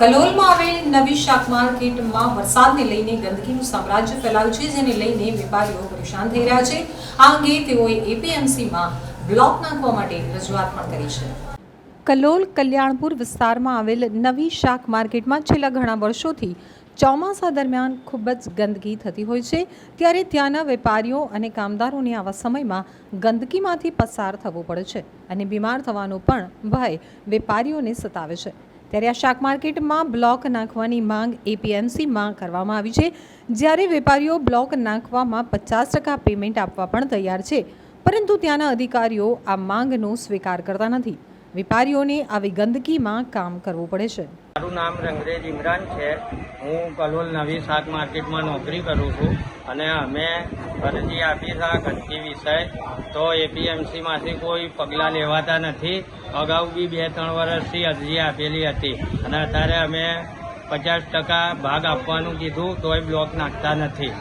કલોલમાં આવેલ નવી શાક માર્કેટમાં વરસાદને લઈને ગંદકીનું સામ્રાજ્ય ફેલાયું છે, જેને લઈને વેપારીઓ પરેશાન થઈ રહ્યા છે. આ અંગે તેઓએ એપીએમસીમાં બ્લોક નાખવા માટે રજૂઆત પણ કરી છે. કલોલ કલ્યાણપુર વિસ્તારમાં આવેલ નવી શાક માર્કેટમાં છેલ્લા ઘણા વર્ષોથી ચોમાસા દરમિયાન ખૂબ જ ગંદકી થતી હોય છે. ત્યારે ત્યાંના વેપારીઓ અને કામદારોને આવા સમયમાં ગંદકીમાંથી પસાર થવું પડે છે અને બીમાર થવાનો પણ ભય વેપારીઓને સતાવે છે. ત્યારે આ શાક માર્કેટમાં બ્લોક નાખવાની માંગ એપીએમસીમાં કરવામાં આવી છે. જ્યારે વેપારીઓ બ્લોક નાખવામાં પચાસ ટકા પેમેન્ટ આપવા પણ તૈયાર છે. પરંતુ ત્યાંના અધિકારીઓ આ માંગનો સ્વીકાર કરતા નથી. વેપારીઓને આવી ગંદકીમાં કામ કરવું પડે છે. મારું નામ રંગરેજ ઇમરાન છે. હું કલોલ નવી શાક માર્કેટમાં નોકરી કરું છું અને અમે અરજી આપી છે આ ગંદકી વિષય તો એપીએમસીમાંથી કોઈ પગલાં લેવાતા નથી. અગાઉ બી બે ત્રણ વર્ષથી અરજી આપેલી હતી અને અત્યારે અમે પચાસ ટકા ભાગ આપવાનું કીધું, તોય બ્લોક નાખતા નથી.